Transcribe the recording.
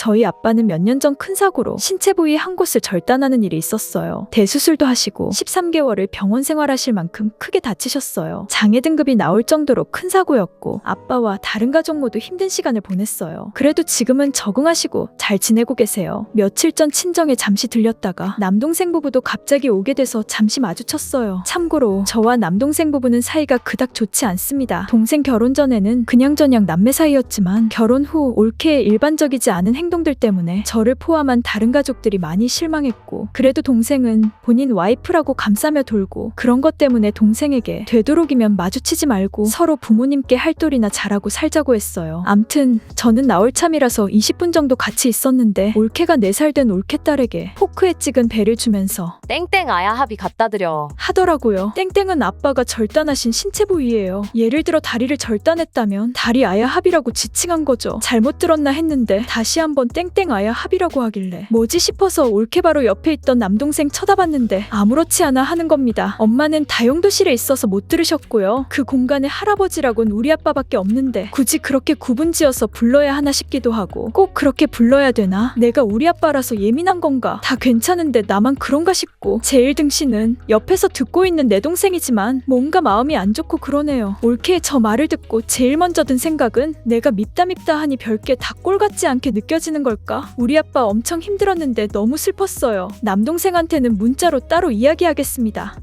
저희 아빠는 몇 년 전 큰 사고로 신체 부위 한 곳을 절단하는 일이 있었어요. 대수술도 하시고 13개월을 병원 생활하실 만큼 크게 다치셨어요. 장애 등급이 나올 정도로 큰 사고였고 아빠와 다른 가족 모두 힘든 시간을 보냈어요. 그래도 지금은 적응하시고 잘 지내고 계세요. 며칠 전 친정에 잠시 들렸다가 남동생 부부도 갑자기 오게 돼서 잠시 마주쳤어요. 참고로 저와 남동생 부부는 사이가 그닥 좋지 않습니다. 동생 결혼 전에는 그냥저냥 남매 사이였지만 결혼 후 올케의 일반적이지 않은 행동 들 때문에 저를 포함한 다른 가족들이 많이 실망했고 그래도 동생은 본인 와이프라고 감싸며 돌고 그런 것 때문에 동생에게 되도록이면 마주치지 말고 서로 부모님께 할 도리나 잘하고 살자고 했어요. 암튼 저는 나올 참이라서 20분 정도 같이 있었는데 올케가 4살 된 올케 딸에게 포크에 찍은 배를 주면서 땡땡 아야 합이 갖다 드려. 하더라고요. 땡땡은 아빠가 절단하신 신체 부위예요. 예를 들어 다리를 절단했다면 다리 아야 합이라고 지칭한 거죠. 잘못 들었나 했는데 다시 한번 땡땡 아야 합이라고 하길래 뭐지 싶어서 올케 바로 옆에 있던 남동생 쳐다봤는데 아무렇지 않아 하는 겁니다. 엄마는 다용도실에 있어서 못 들으셨고요. 그 공간에 할아버지라곤 우리 아빠밖에 없는데 굳이 그렇게 구분지어서 불러야 하나 싶기도 하고 꼭 그렇게 불러야 되나? 내가 우리 아빠라서 예민한 건가? 다 괜찮은데 나만 그런가 싶고 제일 등신은 옆에서 듣고 있는 내 동생이지만 뭔가 마음이 안 좋고 그러네요. 올케의 저 말을 듣고 제일 먼저 든 생각은 내가 밉다 밉다 하니 별게 다 꼴 같지 않게 느껴 지는 걸까? 우리 아빠 엄청 힘들었는데 너무 슬펐어요. 남동생한테는 문자로 따로 이야기하겠습니다.